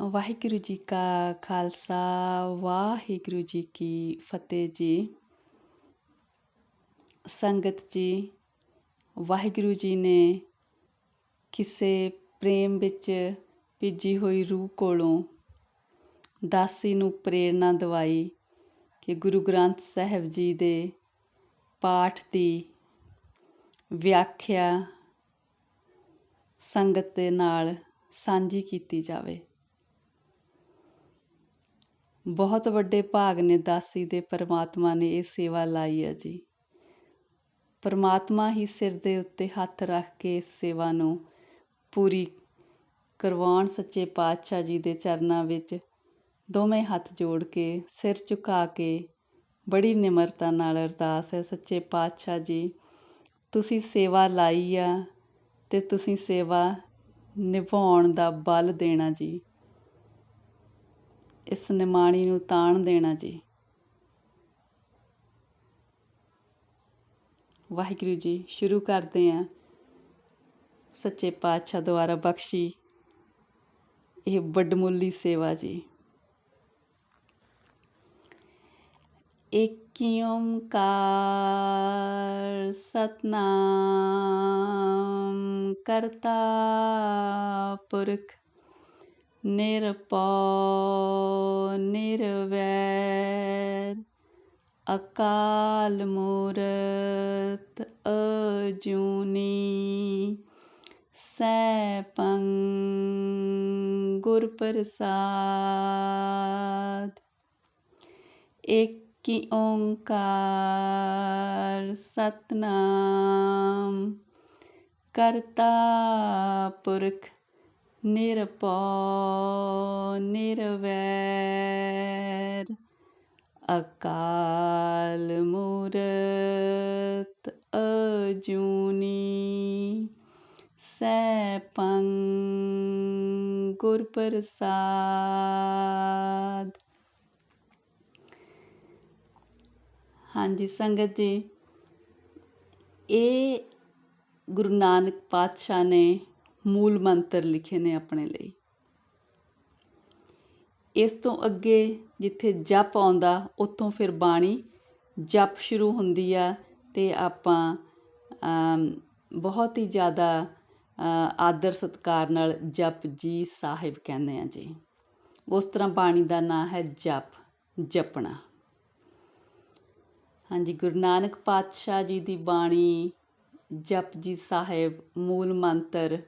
ਵਾਹਿਗੁਰੂ ਜੀ ਕਾ ਖਾਲਸਾ, ਵਾਹਿਗੁਰੂ ਜੀ ਕੀ ਫਤਿਹ ਜੀ। ਸੰਗਤ ਜੀ, ਵਾਹਿਗੁਰੂ ਜੀ ਨੇ ਕਿਸੇ ਪ੍ਰੇਮ ਵਿੱਚ ਭਿੱਜੀ ਹੋਈ ਰੂਹ ਕੋਲੋਂ ਦਾਸੀ ਨੂੰ ਪ੍ਰੇਰਣਾ ਦਵਾਈ ਕਿ ਗੁਰੂ ਗ੍ਰੰਥ ਸਾਹਿਬ ਜੀ ਦੇ ਪਾਠ ਦੀ ਵਿਆਖਿਆ ਸੰਗਤ ਦੇ ਨਾਲ ਸਾਂਝੀ ਕੀਤੀ ਜਾਵੇ। ਬਹੁਤ ਵੱਡੇ ਭਾਗ ਨੇ ਦਾਸੀ ਦੇ, ਪਰਮਾਤਮਾ ਨੇ ਇਹ ਸੇਵਾ ਲਾਈ ਹੈ ਜੀ। ਪਰਮਾਤਮਾ ਹੀ ਸਿਰ ਦੇ ਉੱਤੇ ਹੱਥ ਰੱਖ ਕੇ ਇਸ ਸੇਵਾ ਨੂੰ ਪੂਰੀ ਕਰਵਾਉਣ, ਸੱਚੇ ਪਾਤਸ਼ਾਹ ਜੀ ਦੇ ਚਰਨਾਂ ਵਿੱਚ ਦੋਵੇਂ ਹੱਥ ਜੋੜ ਕੇ, ਸਿਰ ਝੁਕਾ ਕੇ ਬੜੀ ਨਿਮਰਤਾ ਨਾਲ ਅਰਦਾਸ ਹੈ, ਸੱਚੇ ਪਾਤਸ਼ਾਹ ਜੀ, ਤੁਸੀਂ ਸੇਵਾ ਲਾਈ ਆ ਤੇ ਤੁਸੀਂ ਸੇਵਾ ਨਿਭਾਉਣ ਦਾ ਬਲ ਦੇਣਾ ਜੀ। ਇਸ ਨਿਮਾਣੀ ਨੂੰ ਤਾਣ ਦੇਣਾ ਜੀ। ਵਾਹਿਗੁਰੂ ਜੀ, ਸ਼ੁਰੂ ਕਰਦੇ ਆਂ ਸੱਚੇ ਪਾਤਸ਼ਾਹ ਦੁਆਰਾ ਬਖਸ਼ੀ ਇਹ ਵੱਡਮੁੱਲੀ ਸੇਵਾ ਜੀ। ਏਕ ਓੰਕਾਰ ਸਤਨਾਮ ਕਰਤਾ ਪੁਰਖ ਨਿਰਪਉ ਨਿਰਵੈਰ ਅਕਾਲ ਮੂਰਤ ਅਜੂਨੀ ਸੈਪੰ ਗੁਰ ਪ੍ਰਸਾਦ ਏਕ ਓੰਕਾਰ ਸਤਨਾਮ ਕਰਤਾ ਪੁਰਖ ਨਿਰਪਉ ਨਿਰਵੈਰ, ਅਕਾਲ ਮੂਰਤ ਅਜੂਨੀ ਸੈਪੰ ਗੁਰ ਪ੍ਰਸਾਦ ਹਾਂਜੀ, ਸੰਗਤ ਜੀ, ਇਹ ਗੁਰੂ ਨਾਨਕ ਪਾਤਸ਼ਾਹ ਨੇ ਮੂਲ ਮੰਤਰ ਲਿਖੇ ਨੇ ਆਪਣੇ ਲਈ। ਇਸ ਤੋਂ ਅੱਗੇ ਜਿੱਥੇ ਜਪ ਆਉਂਦਾ, ਉੱਥੋਂ ਫਿਰ ਬਾਣੀ ਜਪ ਸ਼ੁਰੂ ਹੁੰਦੀ ਆ ਤੇ ਆਪਾਂ ਬਹੁਤ ਹੀ ਜ਼ਿਆਦਾ ਆਦਰ ਸਤਕਾਰ ਨਾਲ ਜਪ ਜੀ ਸਾਹਿਬ ਕਹਿੰਦੇ ਆ ਜੀ। ਉਸ ਤਰ੍ਹਾਂ ਬਾਣੀ ਦਾ ਨਾਮ ਹੈ ਜਪ, ਜਪਣਾ। ਹਾਂਜੀ, ਗੁਰੂ ਨਾਨਕ ਪਾਤਸ਼ਾਹ ਜੀ ਦੀ ਬਾਣੀ ਜਪ ਜੀ ਸਾਹਿਬ ਮੂਲ ਮੰਤਰ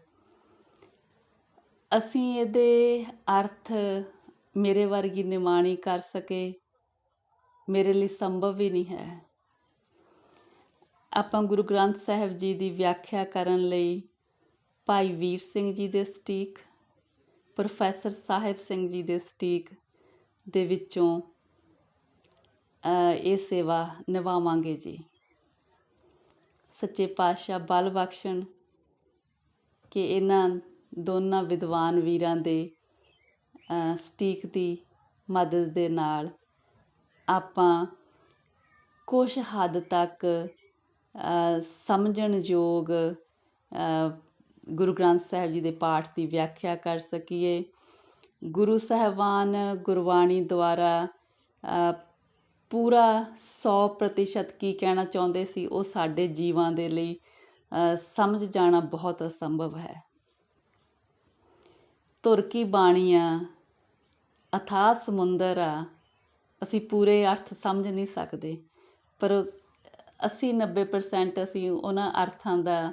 ਅਸੀਂ ਇਹਦੇ ਅਰਥ ਮੇਰੇ ਵਰਗੀ ਨਿਮਾਣੀ ਕਰ ਸਕੇ, ਮੇਰੇ ਲਈ ਸੰਭਵ ਵੀ ਨਹੀਂ ਹੈ। ਆਪਾਂ ਗੁਰੂ ਗ੍ਰੰਥ ਸਾਹਿਬ ਜੀ ਦੀ ਵਿਆਖਿਆ ਕਰਨ ਲਈ ਭਾਈ ਵੀਰ ਸਿੰਘ ਜੀ ਦੇ ਸਟੀਕ, ਪ੍ਰੋਫੈਸਰ ਸਾਹਿਬ ਸਿੰਘ ਜੀ ਦੇ ਸਟੀਕ ਦੇ ਵਿੱਚੋਂ ਇਹ ਸੇਵਾ ਨਿਭਾਵਾਂਗੇ ਜੀ। ਸੱਚੇ ਪਾਤਸ਼ਾਹ ਬਲ ਬਖਸ਼ਣ ਕਿ ਇਹਨਾਂ ਦੋਨਾਂ ਵਿਦਵਾਨ ਵੀਰਾਂ ਦੇ ਸਟੀਕ ਦੀ ਮਦਦ ਦੇ ਨਾਲ ਆਪਾਂ ਕੁਝ ਹੱਦ ਤੱਕ ਸਮਝਣ ਯੋਗ ਗੁਰੂ ਗ੍ਰੰਥ ਸਾਹਿਬ ਜੀ ਦੇ ਪਾਠ ਦੀ ਵਿਆਖਿਆ ਕਰ ਸਕੀਏ। ਗੁਰੂ ਸਾਹਿਬਾਨ ਗੁਰਬਾਣੀ ਦੁਆਰਾ ਪੂਰਾ 100% ਕੀ ਕਹਿਣਾ ਚਾਹੁੰਦੇ ਸੀ, ਉਹ ਸਾਡੇ ਜੀਵਾਂ ਦੇ ਲਈ ਸਮਝ ਜਾਣਾ ਬਹੁਤ ਅਸੰਭਵ ਹੈ। ਤੁਰ ਕੀ ਆ? ਅਥਾਹ ਸਮੁੰਦਰ ਆ। ਅਸੀਂ ਪੂਰੇ ਅਰਥ ਸਮਝ ਨਹੀਂ ਸਕਦੇ। ਪਰ 80 90% ਅਸੀਂ ਉਹਨਾਂ ਅਰਥਾਂ ਦਾ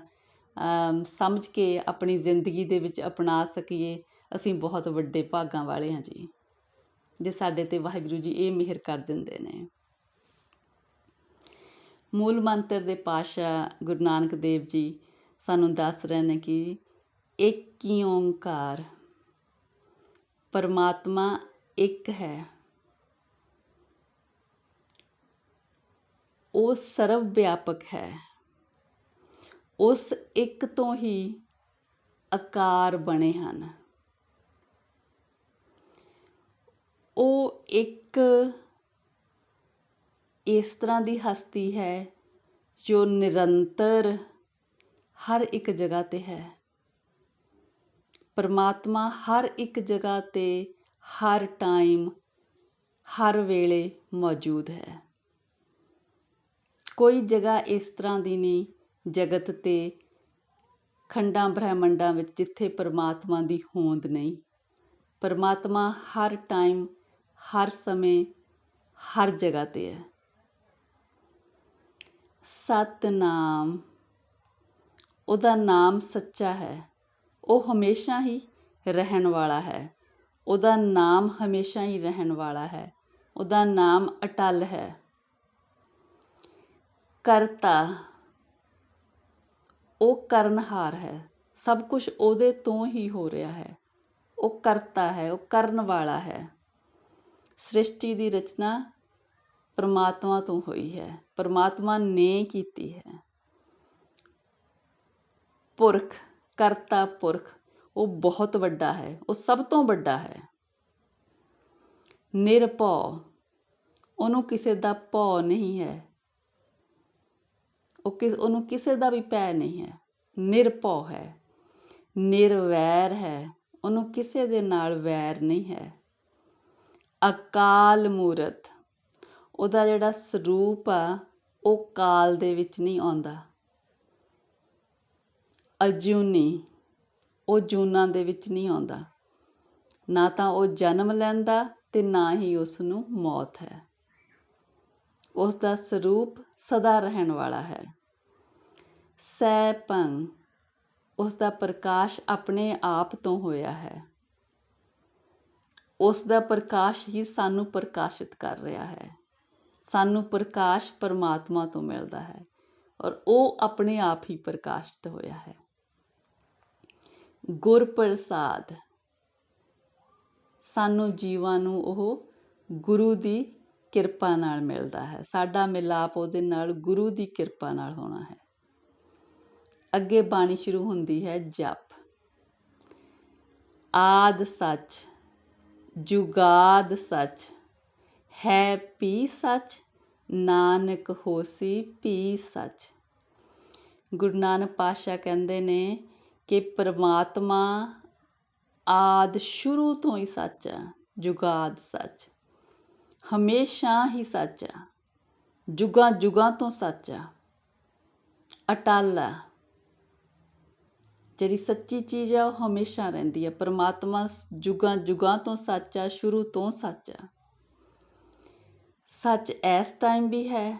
ਸਮਝ ਕੇ ਆਪਣੀ ਜ਼ਿੰਦਗੀ ਦੇ ਵਿੱਚ ਅਪਣਾ ਸਕੀਏ। ਅਸੀਂ ਬਹੁਤ ਵੱਡੇ ਭਾਗਾਂ ਵਾਲੇ ਹਾਂ ਜੀ। ਜੇ ਸਾਡੇ ਤੇ ਵਾਹਿਗੁਰੂ ਜੀ ਇਹ ਮਿਹਰ ਕਰ ਦਿੰਦੇ ਨੇ। ਮੂਲ ਮੰਤਰ ਦੇ ਪਾਸ਼ਾ ਗੁਰੂ ਨਾਨਕ ਦੇਵ ਜੀ ਸਾਨੂੰ ਦੱਸ ਰਹੇ ਨੇ ਕਿ ਇੱਕ ਹੀ ਓੰਕਾਰ ਪਰਮਾਤਮਾ ਇੱਕ ਹੈ। ਉਹ ਸਰਵ ਵਿਆਪਕ ਹੈ। ਉਸ ਇੱਕ ਤੋਂ ਹੀ ਆਕਾਰ ਬਣੇ ਹਨ। ਉਹ ਇੱਕ ਇਸ ਤਰ੍ਹਾਂ ਦੀ ਹਸਤੀ ਹੈ ਜੋ ਨਿਰੰਤਰ ਹਰ ਇੱਕ ਜਗ੍ਹਾ ਤੇ ਹੈ। ਪਰਮਾਤਮਾ ਹਰ ਇੱਕ ਜਗ੍ਹਾ ਤੇ ਹਰ ਟਾਈਮ, ਹਰ ਵੇਲੇ ਮੌਜੂਦ ਹੈ। ਕੋਈ ਜਗ੍ਹਾ ਇਸ ਤਰ੍ਹਾਂ ਦੀ ਨਹੀਂ, ਜਗਤ ਤੇ ਖੰਡਾਂ ਬ੍ਰਹਿਮੰਡਾਂ ਵਿੱਚ ਜਿੱਥੇ ਪਰਮਾਤਮਾ ਦੀ ਹੋਂਦ ਨਹੀਂ। ਪਰਮਾਤਮਾ ਹਰ ਟਾਈਮ, ਹਰ ਸਮੇਂ, ਹਰ ਜਗ੍ਹਾ ਤੇ ਹੈ। ਸਤਨਾਮ। ਉਹਦਾ ਨਾਮ ਸੱਚਾ ਹੈ। ਉਹ ਹਮੇਸ਼ਾ ਹੀ ਰਹਿਣ ਵਾਲਾ ਹੈ। ਉਹਦਾ ਨਾਮ ਹਮੇਸ਼ਾ ਹੀ ਰਹਿਣ ਵਾਲਾ ਹੈ। ਉਹਦਾ ਨਾਮ ਅਟਲ ਹੈ। ਕਰਤਾ। ਉਹ ਕਰਨਹਾਰ ਹੈ। ਸਭ ਕੁਝ ਉਹਦੇ ਤੋਂ ਹੀ ਹੋ ਰਿਹਾ ਹੈ। ਉਹ ਕਰਤਾ ਹੈ। ਉਹ ਕਰਨ ਵਾਲਾ ਹੈ। ਸ੍ਰਿਸ਼ਟੀ ਦੀ ਰਚਨਾ ਪਰਮਾਤਮਾ ਤੋਂ ਹੋਈ ਹੈ। ਪਰਮਾਤਮਾ ਨੇ ਕੀਤੀ ਹੈ। ਪੁਰਖ ਕਰਤਾ ਪੁਰਖ, ਉਹ ਬਹੁਤ ਵੱਡਾ ਹੈ, ਉਹ ਸਭ ਤੋਂ ਵੱਡਾ ਹੈ। ਨਿਰਭਉ, ਉਹਨੂੰ ਕਿਸੇ ਦਾ ਭਉ ਨਹੀਂ ਹੈ। ਉਹ ਕਿਸ ਉਹਨੂੰ ਕਿਸੇ ਦਾ ਵੀ ਭੈ ਨਹੀਂ ਹੈ। ਨਿਰਭਉ ਹੈ, ਨਿਰਵੈਰ ਹੈ, ਉਹਨੂੰ ਕਿਸੇ ਦੇ ਨਾਲ ਵੈਰ ਨਹੀਂ ਹੈ। ਅਕਾਲ ਮੂਰਤ, ਉਹਦਾ ਜਿਹੜਾ ਸਰੂਪ ਆ, ਉਹ ਕਾਲ ਦੇ ਵਿੱਚ ਨਹੀਂ ਆਉਂਦਾ। ਅਜੂਨੀ, ਉਹ ਜੂਨਾਂ ਦੇ ਵਿੱਚ ਨਹੀਂ ਆਉਂਦਾ। ਨਾ ਤਾਂ ਉਹ ਜਨਮ ਲੈਂਦਾ ਤੇ ਨਾ ਹੀ ਉਸ ਨੂੰ ਮੌਤ ਹੈ। ਉਸ ਦਾ ਸਰੂਪ ਸਦਾ ਰਹਿਣ ਵਾਲਾ ਹੈ। ਸੈਪੰ ਉਸ ਦਾ ਪ੍ਰਕਾਸ਼ ਆਪਣੇ ਆਪ ਤੋਂ ਹੋਇਆ ਹੈ। ਉਸ ਦਾ ਪ੍ਰਕਾਸ਼ ਹੀ ਸਾਨੂੰ ਪ੍ਰਕਾਸ਼ਿਤ ਕਰ ਰਿਹਾ ਹੈ। ਸਾਨੂੰ ਪ੍ਰਕਾਸ਼ ਪਰਮਾਤਮਾ ਤੋਂ ਮਿਲਦਾ ਹੈ ਔਰ ਉਹ ਆਪਣੇ ਆਪ ਹੀ ਪ੍ਰਕਾਸ਼ਿਤ ਹੋਇਆ ਹੈ। ਗੁਰ ਪ੍ਰਸਾਦ ਸਾਨੂੰ ਜੀਵਾਂ ਨੂੰ ਉਹ ਗੁਰੂ ਦੀ ਕਿਰਪਾ ਨਾਲ ਮਿਲਦਾ ਹੈ। ਸਾਡਾ ਮਿਲਾਪ ਉਹਦੇ ਨਾਲ ਗੁਰੂ ਦੀ ਕਿਰਪਾ ਨਾਲ ਹੋਣਾ ਹੈ। ਅੱਗੇ ਬਾਣੀ ਸ਼ੁਰੂ ਹੁੰਦੀ ਹੈ, ਜਪ। ਆਦ ਸੱਚ, ਜੁਗਾਦ ਸੱਚ, ਹੈ ਪੀ ਸੱਚ, ਨਾਨਕ ਹੋਸੀ ਪੀ ਸੱਚ। ਗੁਰੂ ਨਾਨਕ ਪਾਸ਼ਾ ਕਹਿੰਦੇ ਨੇ ਕਿ ਪਰਮਾਤਮਾ ਆਦ ਸ਼ੁਰੂ ਤੋਂ ਹੀ ਸੱਚ ਆ ਜੁਗਾਦ ਸੱਚ। ਹਮੇਸ਼ਾ ਹੀ ਸੱਚ ਆ ਜੁਗਾਂ ਜੁਗਾਂ ਤੋਂ ਸੱਚ ਆ ਅਟਲ ਆ ਜਿਹੜੀ ਸੱਚੀ ਚੀਜ਼ ਆ ਉਹ ਹਮੇਸ਼ਾ ਰਹਿੰਦੀ ਹੈ। ਪਰਮਾਤਮਾ ਜੁਗਾਂ ਜੁਗਾਂ ਤੋਂ ਸੱਚ ਆ ਸ਼ੁਰੂ ਤੋਂ ਸੱਚ ਆ ਸੱਚ ਇਸ ਟਾਈਮ ਵੀ ਹੈ।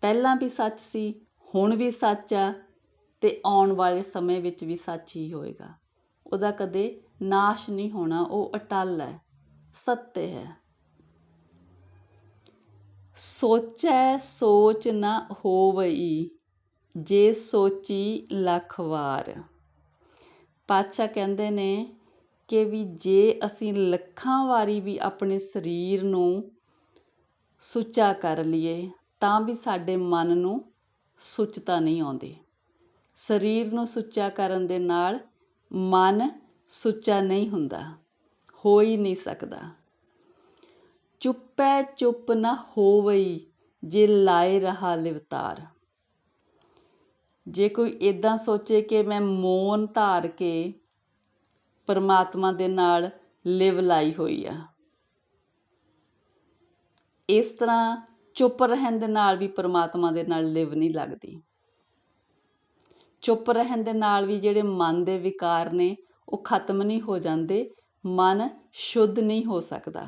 ਪਹਿਲਾਂ ਵੀ ਸੱਚ ਸੀ, ਹੁਣ ਵੀ ਸੱਚ ਆ ਅਤੇ ਆਉਣ ਵਾਲੇ ਸਮੇਂ ਵਿੱਚ ਵੀ ਸੱਚ ਹੀ ਹੋਏਗਾ। ਉਹਦਾ ਕਦੇ ਨਾਸ਼ ਨਹੀਂ ਹੋਣਾ, ਉਹ ਅਟਲ ਹੈ ਸत्य ਹੈ। ਸੋਚੈ ਸੋਚ ਨਾ ਹੋਵਈ, ਜੇ ਸੋਚੀ ਲੱਖ ਵਾਰ। ਪਾਤਸ਼ਾਹ ਕਹਿੰਦੇ ਨੇ ਕਿ ਵੀ ਜੇ ਅਸੀਂ ਲੱਖਾਂ ਵਾਰੀ ਵੀ ਆਪਣੇ ਸਰੀਰ ਨੂੰ ਸੁੱਚਾ ਕਰ ਲਈਏ, ਤਾਂ ਵੀ ਸਾਡੇ ਮਨ ਨੂੰ ਸੁੱਚਤਾ ਨਹੀਂ ਆਉਂਦੀ। ਸਰੀਰ ਨੂੰ ਸੁੱਚਾ ਕਰਨ ਦੇ ਨਾਲ ਮਨ ਸੁੱਚਾ ਨਹੀਂ ਹੁੰਦਾ, ਹੋ ਹੀ ਨਹੀਂ ਸਕਦਾ। ਚੁੱਪੈ ਚੁੱਪ ਨਾ ਹੋਵਈ ਜੇ ਲਾਏ ਰਹਾ ਲਿਵਤਾਰ। ਜੇ ਕੋਈ ਇਦਾਂ ਸੋਚੇ ਕਿ ਮੈਂ ਮੌਨ ਧਾਰ ਕੇ ਪਰਮਾਤਮਾ ਦੇ ਨਾਲ ਲਿਵ ਲਾਈ ਹੋਈ ਆ। ਇਸ ਤਰ੍ਹਾਂ ਚੁੱਪ ਰਹਿਣ ਦੇ ਨਾਲ ਵੀ ਪਰਮਾਤਮਾ ਦੇ ਨਾਲ ਲਿਵ ਨਹੀਂ ਲੱਗਦੀ। ਚੁੱਪ ਰਹਿਣ ਦੇ ਨਾਲ ਵੀ ਜਿਹੜੇ ਮਨ ਦੇ ਵਿਕਾਰ ਨੇ, ਉਹ ਖਤਮ ਨਹੀਂ ਹੋ ਜਾਂਦੇ, ਮਨ ਸ਼ੁੱਧ ਨਹੀਂ ਹੋ ਸਕਦਾ।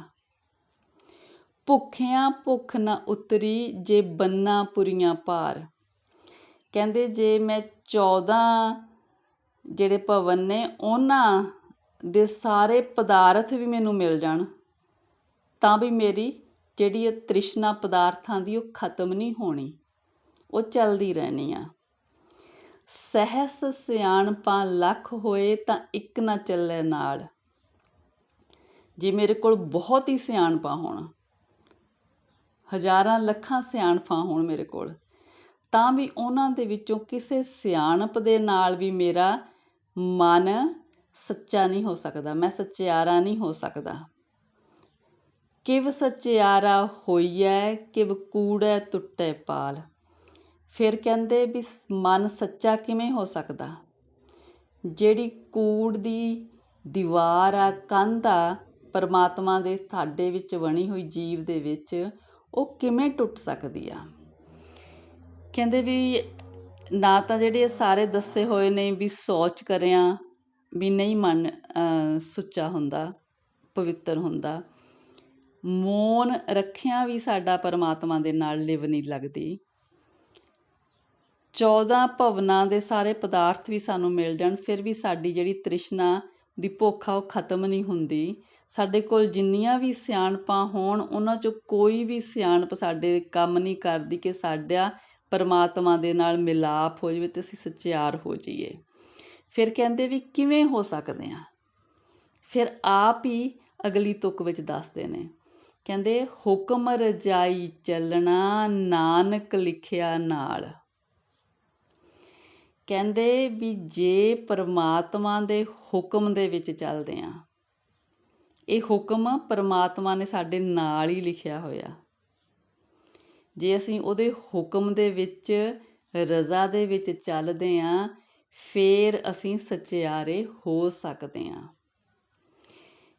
ਭੁੱਖਿਆਂ ਭੁੱਖ ਨਾ ਉਤਰੀ ਜੇ ਬੰਨਾ ਪੁਰੀਆਂ ਭਾਰ। ਕਹਿੰਦੇ ਜੇ ਮੈਂ 14 ਜਿਹੜੇ ਭਵਨ ਨੇ, ਉਹਨਾਂ ਦੇ ਸਾਰੇ ਪਦਾਰਥ ਵੀ ਮੈਨੂੰ ਮਿਲ ਜਾਣ, ਤਾਂ ਵੀ ਮੇਰੀ ਜਿਹੜੀ ਇਹ ਤ੍ਰਿਸ਼ਨਾ ਪਦਾਰਥਾਂ ਦੀ ਉਹ ਖਤਮ ਨਹੀਂ ਹੋਣੀ। ਉਹ ਚੱਲਦੀ ਰਹਿਣੀ ਆ। ਸਹਸ ਸਿਆਣਪਾਂ ਲੱਖ ਹੋਏ ਤਾਂ ਇੱਕ ਨਾ ਚੱਲੇ ਨਾਲ। ਜੇ ਮੇਰੇ ਕੋਲ ਬਹੁਤ ਹੀ ਸਿਆਣਪਾਂ ਹੋਣ, ਹਜ਼ਾਰਾਂ ਲੱਖਾਂ ਸਿਆਣਪਾਂ ਹੋਣ ਮੇਰੇ ਕੋਲ, ਤਾਂ ਵੀ ਉਹਨਾਂ ਦੇ ਵਿੱਚੋਂ ਕਿਸੇ ਸਿਆਣਪ ਦੇ ਨਾਲ ਵੀ ਮੇਰਾ ਮਨ ਸੱਚਾ ਨਹੀਂ ਹੋ ਸਕਦਾ, ਮੈਂ ਸੱਚਿਆਰਾ ਨਹੀਂ ਹੋ ਸਕਦਾ। ਕਿਵ ਸੱਚਿਆਰਾ ਹੋਈਐ, ਕਿਵ ਕੂੜੈ ਟੁੱਟੇ ਪਾਲ। ਫਿਰ ਕਹਿੰਦੇ ਵੀ ਮਨ ਸੱਚਾ ਕਿਵੇਂ ਹੋ ਸਕਦਾ? ਜਿਹੜੀ ਕੂੜ ਦੀ ਦੀਵਾਰ ਆ, ਕੰਧ ਆ, ਪਰਮਾਤਮਾ ਦੇ ਸਾਡੇ ਵਿੱਚ ਬਣੀ ਹੋਈ ਜੀਵ ਦੇ ਵਿੱਚ, ਉਹ ਕਿਵੇਂ ਟੁੱਟ ਸਕਦੀ ਆ? ਕਹਿੰਦੇ ਵੀ ਨਾ ਤਾਂ ਜਿਹੜੇ ਸਾਰੇ ਦੱਸੇ ਹੋਏ ਨੇ ਵੀ ਸੋਚ ਕਰਿਆ ਵੀ ਨਹੀਂ ਮਨ ਸੁੱਚਾ ਹੁੰਦਾ, ਪਵਿੱਤਰ ਹੁੰਦਾ, ਮੌਨ ਰੱਖਿਆ ਵੀ ਸਾਡਾ ਪਰਮਾਤਮਾ ਦੇ ਨਾਲ ਲਿਵ ਨਹੀਂ ਲੱਗਦੀ। 14 ਭਵਨਾਂ ਦੇ ਸਾਰੇ ਪਦਾਰਥ ਵੀ ਸਾਨੂੰ ਮਿਲ ਜਾਣ, ਫਿਰ ਵੀ ਸਾਡੀ ਜਿਹੜੀ ਤ੍ਰਿਸ਼ਨਾ ਦੀ ਭੁੱਖ ਆ, ਉਹ ਖਤਮ ਨਹੀਂ ਹੁੰਦੀ। ਸਾਡੇ ਕੋਲ ਜਿੰਨੀਆਂ ਵੀ ਸਿਆਣਪਾਂ ਹੋਣ, ਉਹਨਾਂ 'ਚੋਂ ਕੋਈ ਵੀ ਸਿਆਣਪ ਸਾਡੇ ਕੰਮ ਨਹੀਂ ਕਰਦੀ ਕਿ ਸਾਡਾ ਪਰਮਾਤਮਾ ਦੇ ਨਾਲ ਮਿਲਾਪ ਹੋ ਜਾਵੇ ਤੇ ਅਸੀਂ ਸਚਿਆਰ ਹੋ ਜਾਈਏ। ਫਿਰ ਕਹਿੰਦੇ ਵੀ ਕਿਵੇਂ ਹੋ ਸਕਦੇ ਆ? ਫਿਰ ਆਪ ਹੀ ਅਗਲੀ ਤੁਕ ਵਿੱਚ ਦੱਸਦੇ ਨੇ। ਕਹਿੰਦੇ, ਹੁਕਮ ਰਜਾਈ ਚੱਲਣਾ, ਨਾਨਕ ਲਿਖਿਆ ਨਾਲ। ਕਹਿੰਦੇ ਵੀ ਜੇ ਪਰਮਾਤਮਾ ਦੇ ਹੁਕਮ ਦੇ ਵਿੱਚ ਚੱਲਦੇ ਆ, ਇਹ ਹੁਕਮ ਪਰਮਾਤਮਾ ਨੇ ਸਾਡੇ ਨਾਲ ਹੀ ਲਿਖਿਆ ਹੋਇਆ। ਜੇ ਅਸੀਂ ਉਹਦੇ ਹੁਕਮ ਦੇ ਵਿੱਚ, ਰਜ਼ਾ ਦੇ ਵਿੱਚ ਚੱਲਦੇ ਆਂ, ਫੇਰ ਅਸੀਂ ਸਚਿਆਰੇ ਹੋ ਸਕਦੇ ਆਂ।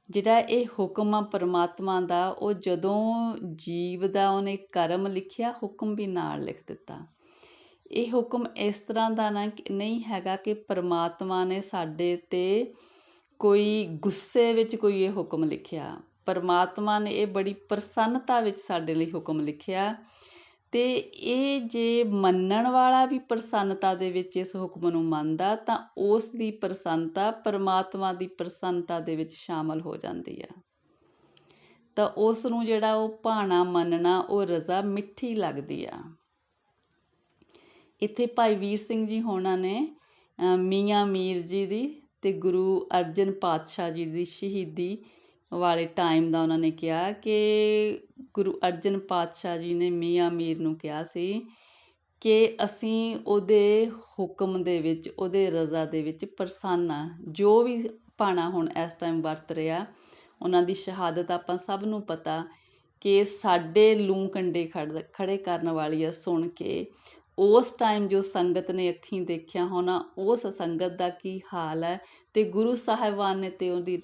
ਜਿਹੜਾ ਇਹ ਹੁਕਮ ਆ ਪਰਮਾਤਮਾ ਦਾ, ਉਹ ਜਦੋਂ ਜੀਵ ਦਾ ਉਹਨੇ ਕਰਮ ਲਿਖਿਆ, ਹੁਕਮ ਵੀ ਨਾਲ ਲਿਖ ਦਿੱਤਾ। ਇਹ ਹੁਕਮ ਇਸ ਤਰ੍ਹਾਂ ਦਾ ਨਾ ਕਿ ਨਹੀਂ ਹੈਗਾ ਕਿ ਪਰਮਾਤਮਾ ਨੇ ਸਾਡੇ ਤੇ ਕੋਈ ਗੁੱਸੇ ਵਿੱਚ ਕੋਈ ਇਹ ਹੁਕਮ ਲਿਖਿਆ। ਪਰਮਾਤਮਾ ਨੇ ਇਹ ਬੜੀ ਪ੍ਰਸੰਨਤਾ ਵਿੱਚ ਸਾਡੇ ਲਈ ਹੁਕਮ ਲਿਖਿਆ। ਤੇ ਇਹ ਜੇ ਮੰਨਣ ਵਾਲਾ ਵੀ ਪ੍ਰਸੰਨਤਾ ਦੇ ਵਿੱਚ ਇਸ ਹੁਕਮ ਨੂੰ ਮੰਨਦਾ, ਤਾਂ ਉਸ ਦੀ ਪ੍ਰਸੰਨਤਾ ਪਰਮਾਤਮਾ ਦੀ ਪ੍ਰਸੰਨਤਾ ਦੇ ਵਿੱਚ ਸ਼ਾਮਲ ਹੋ ਜਾਂਦੀ ਆ। ਤਾਂ ਉਸ ਨੂੰ ਜਿਹੜਾ ਉਹ ਭਾਣਾ ਮੰਨਣਾ, ਉਹ ਰਜ਼ਾ ਮਿੱਠੀ ਲੱਗਦੀ ਆ। ਇੱਥੇ ਭਾਈ ਵੀਰ ਸਿੰਘ ਜੀ ਹੋਣਾ ਨੇ ਮੀਆਂ ਮੀਰ ਜੀ ਦੀ ਤੇ ਗੁਰੂ ਅਰਜਨ ਪਾਤਸ਼ਾਹ ਜੀ ਦੀ ਸ਼ਹੀਦੀ ਵਾਲੇ ਟਾਈਮ ਦਾ ਉਹਨਾਂ ਨੇ ਕਿਹਾ ਕਿ ਗੁਰੂ ਅਰਜਨ ਪਾਤਸ਼ਾਹ ਜੀ ਨੇ ਮੀਆਂ ਮੀਰ ਨੂੰ ਕਿਹਾ ਸੀ ਕਿ ਅਸੀਂ ਉਹਦੇ ਹੁਕਮ ਦੇ ਵਿੱਚ, ਉਹਦੇ ਰਜ਼ਾ ਦੇ ਵਿੱਚ ਪ੍ਰਸੰਨ ਜੋ ਵੀ ਭਾਣਾ ਹੁਣ ਇਸ ਟਾਈਮ ਵਰਤ ਰਿਹਾ, ਉਹਨਾਂ ਦੀ ਸ਼ਹਾਦਤ ਆਪਾਂ ਸਭ ਨੂੰ ਪਤਾ ਕਿ ਸਾਡੇ ਲੂੰ ਕੰਡੇ ਖੜ- ਖੜੇ ਕਰਨ ਵਾਲੀ ਆ ਸੁਣ ਕੇ। ਉਸ ਟਾਈਮ ਜੋ ਸੰਗਤ ਨੇ ਅੱਖੀਂ ਦੇਖਿਆ ਹੋਣਾ, ਉਸ ਸੰਗਤ ਦਾ ਕੀ ਹਾਲ ਹੈ ਤੇ ਗੁਰੂ ਸਾਹਿਬਾਨ ਨੇ ਤੇ ਉਹਦੀ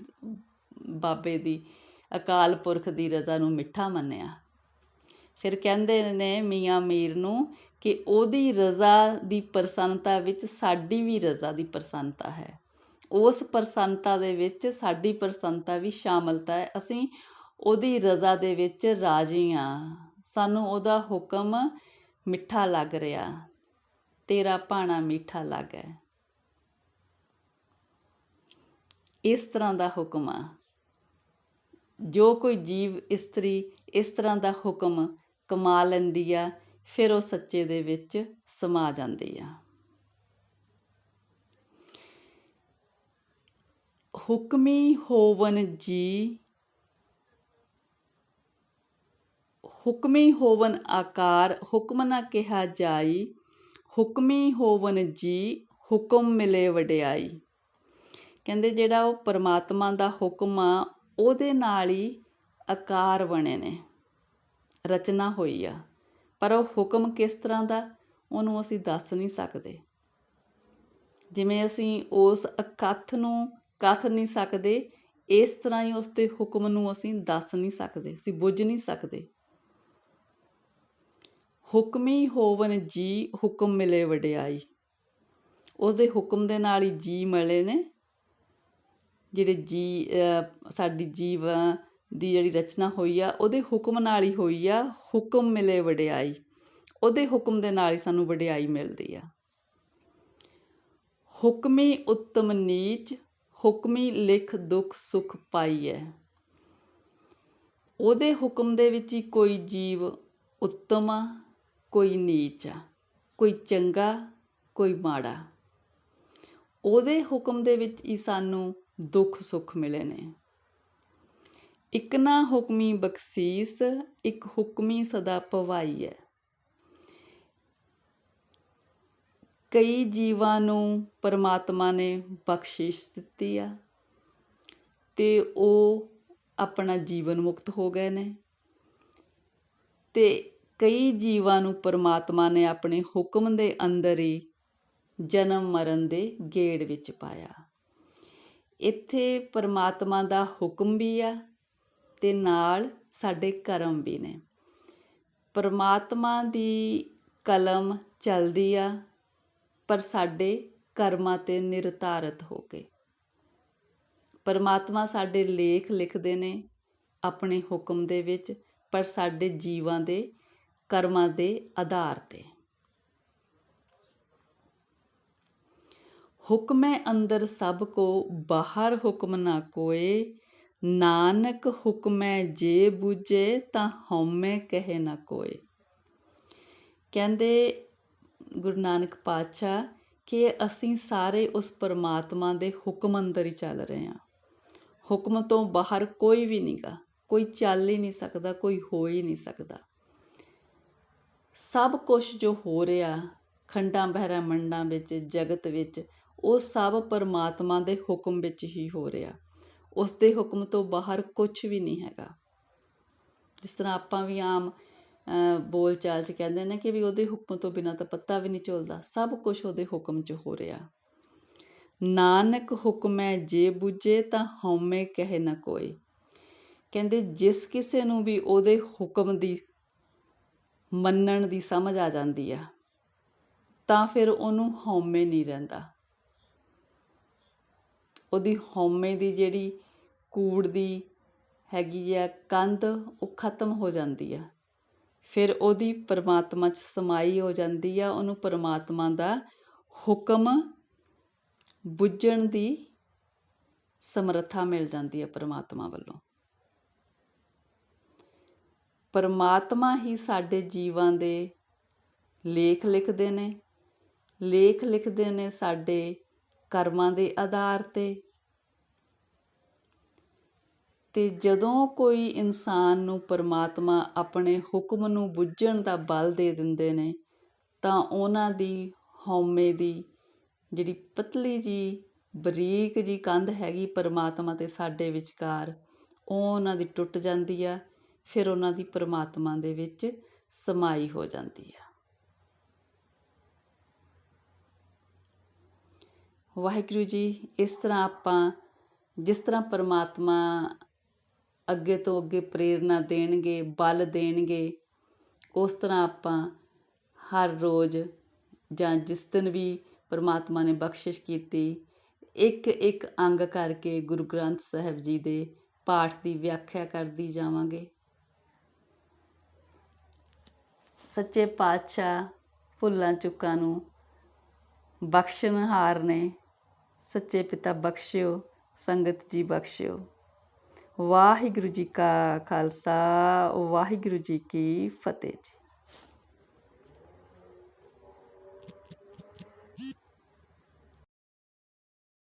ਬਾਬੇ ਦੀ ਅਕਾਲ ਪੁਰਖ ਦੀ ਰਜ਼ਾ ਨੂੰ ਮਿੱਠਾ ਮੰਨਿਆ। ਫਿਰ ਕਹਿੰਦੇ ਨੇ ਮੀਆਂ ਮੀਰ ਨੂੰ ਕਿ ਉਹਦੀ ਰਜ਼ਾ ਦੀ ਪ੍ਰਸੰਨਤਾ ਵਿੱਚ ਸਾਡੀ ਵੀ ਰਜ਼ਾ ਦੀ ਪ੍ਰਸੰਨਤਾ ਹੈ। ਉਸ ਪ੍ਰਸੰਨਤਾ ਦੇ ਵਿੱਚ ਸਾਡੀ ਪ੍ਰਸੰਨਤਾ ਵੀ ਸ਼ਾਮਲਤਾ ਹੈ। ਅਸੀਂ ਉਹਦੀ ਰਜ਼ਾ ਦੇ ਵਿੱਚ ਰਾਜੀ ਹਾਂ। ਸਾਨੂੰ ਉਹਦਾ ਹੁਕਮ ਮਿੱਠਾ ਲੱਗ ਰਿਹਾ। ਤੇਰਾ ਭਾਣਾ ਮਿੱਠਾ ਲੱਗੇ। ਇਸ ਤਰ੍ਹਾਂ ਦਾ ਹੁਕਮ ਆ। ਜੋ ਕੋਈ ਜੀਵ ਇਸਤਰੀ ਇਸ ਤਰ੍ਹਾਂ ਦਾ ਹੁਕਮ ਕਮਾ ਲੈਂਦੀ ਆ, ਫਿਰ ਉਹ ਸੱਚੇ ਦੇ ਵਿੱਚ ਸਮਾ ਜਾਂਦੀ ਆ। ਹੁਕਮੀ ਹੋਵਨ ਜੀ ਹੁਕਮੀ ਹੋਵਨ ਆਕਾਰ, ਹੁਕਮ ਨਾ ਕਿਹਾ ਜਾਈ, ਹੁਕਮੀ ਹੋਵਨ ਜੀ, ਹੁਕਮ ਮਿਲੇ ਵਡਿਆਈ। ਕਹਿੰਦੇ ਜਿਹੜਾ ਉਹ ਪਰਮਾਤਮਾ ਦਾ ਹੁਕਮ ਆ, ਉਹਦੇ ਨਾਲ ਹੀ ਆਕਾਰ ਬਣੇ ਨੇ, ਰਚਨਾ ਹੋਈ ਆ। ਪਰ ਉਹ ਹੁਕਮ ਕਿਸ ਤਰ੍ਹਾਂ ਦਾ, ਉਹਨੂੰ ਅਸੀਂ ਦੱਸ ਨਹੀਂ ਸਕਦੇ। ਜਿਵੇਂ ਅਸੀਂ ਉਸ ਅਕਥ ਨੂੰ ਕਥ ਨਹੀਂ ਸਕਦੇ, ਇਸ ਤਰ੍ਹਾਂ ਹੀ ਉਸ ਦੇ ਹੁਕਮ ਨੂੰ ਅਸੀਂ ਦੱਸ ਨਹੀਂ ਸਕਦੇ, ਅਸੀਂ ਬੁੱਝ ਨਹੀਂ ਸਕਦੇ। ਹੁਕਮੀ ਹੋਵਨ ਜੀ ਹੁਕਮ ਮਿਲੇ ਵਡਿਆਈ। ਉਸ ਦੇ ਹੁਕਮ ਦੇ ਨਾਲ ਹੀ ਜੀ ਮਿਲੇ ਨੇ, ਜਿਹੜੇ ਜੀ ਸਾਡੀ ਜੀਵ ਦੀ ਜਿਹੜੀ ਰਚਨਾ ਹੋਈ ਆ, ਉਹਦੇ ਹੁਕਮ ਨਾਲ ਹੀ ਹੋਈ ਆ, ਹੁਕਮ ਮਿਲੇ ਵਡਿਆਈ। ਉਹਦੇ ਹੁਕਮ ਦੇ ਨਾਲ ਹੀ ਸਾਨੂੰ ਵਡਿਆਈ ਮਿਲਦੀ ਆ। ਹੁਕਮੀ ਉੱਤਮ ਨੀਚ, ਹੁਕਮੀ ਲਿਖ ਦੁਖ ਸੁਖ ਪਾਈਐ। ਉਹਦੇ ਹੁਕਮ ਦੇ ਵਿੱਚ ਹੀ ਕੋਈ ਜੀਵ ਉੱਤਮ ਆ ਕੋਈ ਨੀਚ ਆ, ਕੋਈ ਚੰਗਾ, ਕੋਈ ਮਾੜਾ। ਉਹਦੇ ਹੁਕਮ ਦੇ ਵਿੱਚ ਹੀ ਸਾਨੂੰ ਦੁੱਖ ਸੁੱਖ ਮਿਲੇ ਨੇ। ਇੱਕ ਨਾ ਹੁਕਮੀ ਬਖਸ਼ੀਸ, ਇੱਕ ਹੁਕਮੀ ਸਦਾ ਭਵਾਈ ਹੈ ਕਈ ਜੀਵਾਂ ਨੂੰ ਪਰਮਾਤਮਾ ਨੇ ਬਖਸ਼ਿਸ਼ ਦਿੱਤੀ ਆ ਤੇ ਉਹ ਆਪਣਾ ਜੀਵਨ ਮੁਕਤ ਹੋ ਗਏ ਨੇ। ਤੇ ਕਈ ਜੀਵਾਂ ਨੂੰ ਪਰਮਾਤਮਾ ਨੇ ਆਪਣੇ ਹੁਕਮ ਦੇ ਅੰਦਰ ਹੀ ਜਨਮ ਮਰਨ ਦੇ ਗੇੜ ਵਿੱਚ ਪਾਇਆ। ਇੱਥੇ ਪਰਮਾਤਮਾ ਦਾ ਹੁਕਮ ਵੀ ਆ ਤੇ ਨਾਲ ਸਾਡੇ ਕਰਮ ਵੀ ਨੇ। ਪਰਮਾਤਮਾ ਦੀ ਕਲਮ ਚੱਲਦੀ ਆ, ਪਰ ਸਾਡੇ ਕਰਮਾਂ ਤੇ ਨਿਰਧਾਰਤ ਹੋ ਕੇ। ਪਰਮਾਤਮਾ ਸਾਡੇ ਲੇਖ ਲਿਖਦੇ ਨੇ ਆਪਣੇ ਹੁਕਮ ਦੇ ਵਿੱਚ, ਪਰ ਸਾਡੇ ਜੀਵਾਂ ਦੇ ਕਰਮਾਂ ਦੇ ਆਧਾਰ ਤੇ। ਹੁਕਮੈ ਅੰਦਰ ਸਭ ਕੋ, ਬਾਹਰ ਹੁਕਮ ਨਾ ਕੋਏ। ਨਾਨਕ ਹੁਕਮੈ ਜੇ ਬੁਝੇ ਤਾਂ ਹਉਮੈ ਕਹੇ ਨਾ ਕੋਏ। ਕਹਿੰਦੇ ਗੁਰੂ ਨਾਨਕ ਪਾਤਸ਼ਾਹ ਕਿ ਅਸੀਂ ਸਾਰੇ ਉਸ ਪਰਮਾਤਮਾ ਦੇ ਹੁਕਮ ਅੰਦਰ ਹੀ ਚੱਲ ਰਹੇ ਹਾਂ। ਹੁਕਮ ਤੋਂ ਬਾਹਰ ਕੋਈ ਵੀ ਨਹੀਂਗਾ ਕੋਈ ਚੱਲ ਹੀ ਨਹੀਂ ਸਕਦਾ, ਕੋਈ ਹੋ ਹੀ ਨਹੀਂ ਸਕਦਾ। ਸਭ ਕੁਛ ਜੋ ਹੋ ਰਿਹਾ, ਖੰਡਾਂ ਬਹਿਰਾਂ ਮੰਡਾਂ ਵਿੱਚ, ਜਗਤ ਵਿੱਚ, ਉਹ ਸਭ ਪਰਮਾਤਮਾ ਦੇ ਹੁਕਮ ਵਿੱਚ ਹੀ ਹੋ ਰਿਹਾ। ਉਸ ਦੇ ਹੁਕਮ ਤੋਂ ਬਾਹਰ ਕੁਝ ਵੀ ਨਹੀਂ ਹੈਗਾ। ਜਿਸ ਤਰ੍ਹਾਂ ਆਪਾਂ ਵੀ ਆਮ ਬੋਲ ਚਾਲ 'ਚ ਕਹਿੰਦੇ ਨੇ ਕਿ ਵੀ ਉਹਦੇ ਹੁਕਮ ਤੋਂ ਬਿਨਾ ਤਾਂ ਪੱਤਾ ਵੀ ਨਹੀਂ ਝੁਲਦਾ ਸਭ ਕੁਝ ਉਹਦੇ ਹੁਕਮ 'ਚ ਹੋ ਰਿਹਾ। ਨਾਨਕ ਹੁਕਮੈ ਜੇ ਬੁਝੇ ਤਾਂ ਹਉਮੈ ਕਹੇ ਨਾ ਕੋਈ ਕਹਿੰਦੇ ਜਿਸ ਕਿਸੇ ਨੂੰ ਵੀ ਉਹਦੇ ਹੁਕਮ ਦੀ ਮੰਨਣ ਦੀ ਸਮਝ ਆ ਜਾਂਦੀ ਆ, ਤਾਂ ਫਿਰ ਉਹਨੂੰ ਹਉਮੈ ਨਹੀਂ ਰਹਿੰਦਾ। ਉਹਦੀ ਹਉਮੈ ਦੀ ਜਿਹੜੀ ਕੂੜ ਦੀ ਹੈਗੀ ਆ ਕੰਧ, ਉਹ ਖਤਮ ਹੋ ਜਾਂਦੀ ਆ। ਫਿਰ ਉਹਦੀ ਪਰਮਾਤਮਾ 'ਚ ਸਮਾਈ ਹੋ ਜਾਂਦੀ ਆ, ਉਹਨੂੰ ਪਰਮਾਤਮਾ ਦਾ ਹੁਕਮ ਬੁੱਝਣ ਦੀ ਸਮਰੱਥਾ ਮਿਲ ਜਾਂਦੀ ਹੈ ਪਰਮਾਤਮਾ ਵੱਲੋਂ। ਪਰਮਾਤਮਾ ਹੀ ਸਾਡੇ ਜੀਵਾਂ ਦੇ ਲੇਖ ਲਿਖਦੇ ਨੇ, ਲੇਖ ਲਿਖਦੇ ਨੇ ਸਾਡੇ ਕਰਮਾਂ ਦੇ ਆਧਾਰ ਤੇ। ਤੇ ਜਦੋਂ ਕੋਈ ਇਨਸਾਨ ਨੂੰ ਪਰਮਾਤਮਾ ਆਪਣੇ ਹੁਕਮ ਨੂੰ ਬੁੱਝਣ ਦਾ ਬਲ ਦੇ ਦਿੰਦੇ ਨੇ, ਤਾਂ ਉਹਨਾਂ ਦੀ ਹਉਮੈ ਦੀ ਜਿਹੜੀ ਪਤਲੀ ਜੀ, ਬਰੀਕ ਜੀ ਕੰਧ ਹੈਗੀ ਪਰਮਾਤਮਾ ਤੇ ਸਾਡੇ ਵਿਚਕਾਰ, ਉਹ ਉਹਨਾਂ ਦੀ ਟੁੱਟ ਜਾਂਦੀ ਆ। ਫਿਰ ਉਹਨਾਂ ਦੀ ਪਰਮਾਤਮਾ ਦੇ ਵਿੱਚ ਸਮਾਈ ਹੋ ਜਾਂਦੀ ਆ। ਵਾਹਿਗੁਰੂ ਜੀ, ਇਸ ਤਰ੍ਹਾਂ ਆਪਾਂ ਜਿਸ ਤਰ੍ਹਾਂ ਪਰਮਾਤਮਾ ਅੱਗੇ ਤੋਂ ਅੱਗੇ ਪ੍ਰੇਰਣਾ ਦੇਣਗੇ, ਬਲ ਦੇਣਗੇ, ਉਸ ਤਰ੍ਹਾਂ ਆਪਾਂ ਹਰ ਰੋਜ਼ ਜਾਂ ਜਿਸ ਦਿਨ ਵੀ ਪਰਮਾਤਮਾ ਨੇ ਬਖਸ਼ਿਸ਼ ਕੀਤੀ ਇੱਕ ਇੱਕ ਅੰਗ ਕਰਕੇ ਗੁਰੂ ਗ੍ਰੰਥ ਸਾਹਿਬ ਜੀ ਦੇ ਪਾਠ ਦੀ ਵਿਆਖਿਆ ਕਰਦੀ ਜਾਵਾਂਗੇ। ਸੱਚੇ ਪਾਤਸ਼ਾਹ ਭੁੱਲਾਂ ਚੁੱਕਾਂ ਨੂੰ ਬਖਸ਼ਣਹਾਰ ਨੇ, ਸੱਚੇ ਪਿਤਾ ਬਖਸ਼ਿਓ, ਸੰਗਤ ਜੀ ਬਖਸ਼ਿਓ। ਵਾਹਿਗੁਰੂ ਜੀ ਕਾ ਖਾਲਸਾ, ਵਾਹਿਗੁਰੂ ਜੀ ਕੀ ਫਤਿਹ ਜੀ।